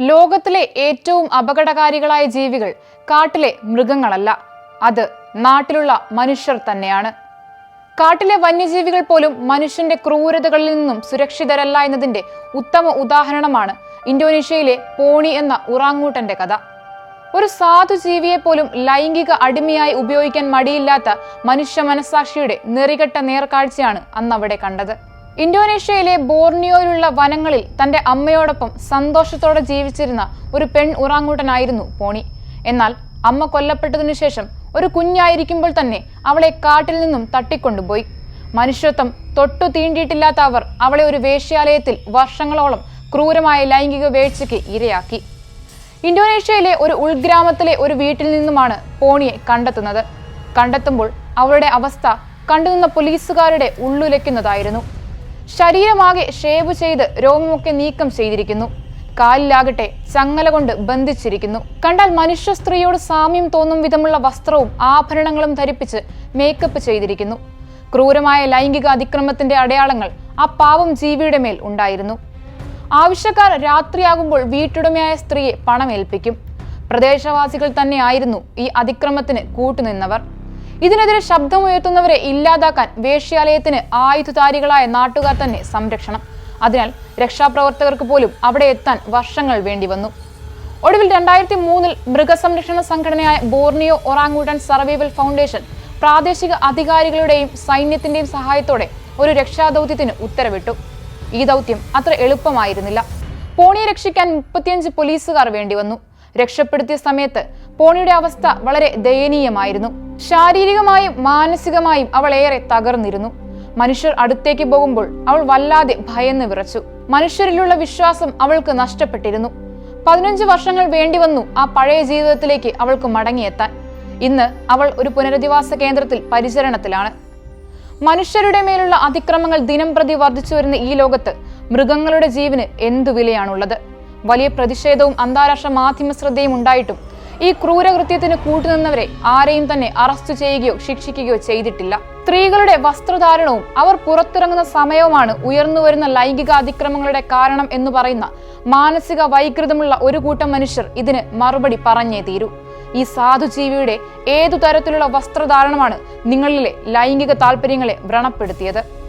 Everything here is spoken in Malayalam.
ലോകത്തിലെ ഏറ്റവും അപകടകാരികളായ ജീവികൾ കാട്ടിലെ മൃഗങ്ങളല്ല. അത് നാട്ടിലുള്ള മനുഷ്യർ തന്നെയാണ്. കാട്ടിലെ വന്യജീവികൾ പോലും മനുഷ്യന്റെ ക്രൂരതകളിൽ നിന്നും സുരക്ഷിതരല്ല എന്നതിന്റെ ഉത്തമ ഉദാഹരണമാണ് ഇന്തോനേഷ്യയിലെ പോണി എന്ന ഉറാങ്ങൂട്ടന്റെ കഥ. ഒരു സാധു ജീവിയെ പോലും ലൈംഗിക അടിമയായി ഉപയോഗിക്കാൻ മടിയില്ലാത്ത മനുഷ്യ മനസാക്ഷിയുടെ നെറികെട്ട നേർക്കാഴ്ചയാണ് അന്നവിടെ കണ്ടത്. ഇന്തോനേഷ്യയിലെ ബോർണിയോയിലുള്ള വനങ്ങളിൽ തന്റെ അമ്മയോടൊപ്പം സന്തോഷത്തോടെ ജീവിച്ചിരുന്ന ഒരു പെൺ ഉറാങ്ങൂട്ടനായിരുന്നു പോണി. എന്നാൽ അമ്മ കൊല്ലപ്പെട്ടതിനു ശേഷം ഒരു കുഞ്ഞായിരിക്കുമ്പോൾ തന്നെ അവളെ കാട്ടിൽ നിന്നും തട്ടിക്കൊണ്ടുപോയി. മനുഷ്യത്വം തൊട്ടു തീണ്ടിയിട്ടില്ലാത്ത അവർ അവളെ ഒരു വേശ്യാലയത്തിൽ വർഷങ്ങളോളം ക്രൂരമായ ലൈംഗിക വേഴ്ചയ്ക്ക് ഇരയാക്കി. ഇന്തോനേഷ്യയിലെ ഒരു ഉൾഗ്രാമത്തിലെ ഒരു വീട്ടിൽ നിന്നുമാണ് പോണിയെ കണ്ടെത്തുന്നത്. കണ്ടെത്തുമ്പോൾ അവളുടെ അവസ്ഥ കണ്ടുനിന്ന പോലീസുകാരുടെ ഉള്ളുലയ്ക്കുന്നതായിരുന്നു. ശരീരമാകെ ഷേവ് ചെയ്ത് രോമമൊക്കെ നീക്കം ചെയ്തിരിക്കുന്നു. കാലിലാകട്ടെ ചങ്ങല കൊണ്ട് ബന്ധിച്ചിരിക്കുന്നു. കണ്ടാൽ മനുഷ്യ സ്ത്രീയോട് സാമ്യം തോന്നും വിധമുള്ള വസ്ത്രവും ആഭരണങ്ങളും ധരിപ്പിച്ച് മേക്കപ്പ് ചെയ്തിരിക്കുന്നു. ക്രൂരമായ ലൈംഗിക അതിക്രമത്തിന്റെ അടയാളങ്ങൾ ആ പാവം ജീവിയുടെ മേൽ ഉണ്ടായിരുന്നു. ആവശ്യക്കാർ രാത്രിയാകുമ്പോൾ വീട്ടുടമയായ സ്ത്രീയെ പണമേൽപ്പിക്കും പ്രദേശവാസികൾ തന്നെയായിരുന്നു ഈ അതിക്രമത്തിന് കൂട്ടുനിന്നവർ. ഇതിനെതിരെ ശബ്ദമുയർത്തുന്നവരെ ഇല്ലാതാക്കാൻ വേശ്യാലയത്തിന് ആയുധധാരികളായ നാട്ടുകാർ തന്നെ സംരക്ഷണം. അതിനാൽ രക്ഷാപ്രവർത്തകർക്ക് പോലും അവിടെ എത്താൻ വർഷങ്ങൾ വേണ്ടി വന്നു. ഒടുവിൽ രണ്ടായിരത്തി മൂന്നിൽ മൃഗസംരക്ഷണ സംഘടനയായ ബോർണിയോ ഒറാങ്ങൂട്ടൻ സർവൈവൽ ഫൗണ്ടേഷൻ പ്രാദേശിക അധികാരികളുടെയും സൈന്യത്തിന്റെയും സഹായത്തോടെ ഒരു രക്ഷാദൗത്യത്തിന് ഉത്തരവിട്ടു. ഈ ദൗത്യം അത്ര എളുപ്പമായിരുന്നില്ല. പോണിയെ രക്ഷിക്കാൻ മുപ്പത്തിയഞ്ച് പോലീസുകാർ വേണ്ടി വന്നു. രക്ഷപ്പെടുത്തിയ സമയത്ത് പോണിയുടെ അവസ്ഥ വളരെ ദയനീയമായിരുന്നു. ശാരീരികമായും മാനസികമായും അവൾ ഏറെ തകർന്നിരുന്നു. മനുഷ്യർ അടുത്തേക്ക് പോകുമ്പോൾ അവൾ വല്ലാതെ ഭയന്ന് വിറച്ചു. മനുഷ്യരിലുള്ള വിശ്വാസം അവൾക്ക് നഷ്ടപ്പെട്ടിരുന്നു. പതിനഞ്ച് വർഷങ്ങൾ വേണ്ടി വന്നു ആ പഴയ ജീവിതത്തിലേക്ക് അവൾക്ക് മടങ്ങിയെത്താൻ. ഇന്ന് അവൾ ഒരു പുനരധിവാസ കേന്ദ്രത്തിൽ പരിചരണത്തിലാണ്. മനുഷ്യരുടെ മേലുള്ള അതിക്രമങ്ങൾ ദിനം പ്രതി വർദ്ധിച്ചു വരുന്ന ഈ ലോകത്ത് മൃഗങ്ങളുടെ ജീവന് എന്തു വിലയാണുള്ളത്? വലിയ പ്രതിഷേധവും അന്താരാഷ്ട്ര മാധ്യമ ശ്രദ്ധയും ഉണ്ടായിട്ടും ഈ ക്രൂരകൃത്യത്തിന് കൂട്ടുനിന്നവരെ ആരെയും തന്നെ അറസ്റ്റ് ചെയ്യുകയോ ശിക്ഷിക്കുകയോ ചെയ്തിട്ടില്ല. സ്ത്രീകളുടെ വസ്ത്രധാരണവും അവർ പുറത്തിറങ്ങുന്ന സമയവുമാണ് ഉയർന്നുവരുന്ന ലൈംഗിക അതിക്രമങ്ങളുടെ കാരണം എന്ന് പറയുന്ന മാനസിക വൈകൃതമുള്ള ഒരു കൂട്ടം മനുഷ്യർ ഇതിന് മറുപടി പറഞ്ഞേ തീരൂ. ഈ സാധുജീവിയുടെ ഏതു തരത്തിലുള്ള വസ്ത്രധാരണമാണ് നിങ്ങളിലെ ലൈംഗിക താല്പര്യങ്ങളെ വ്രണപ്പെടുത്തിയത്?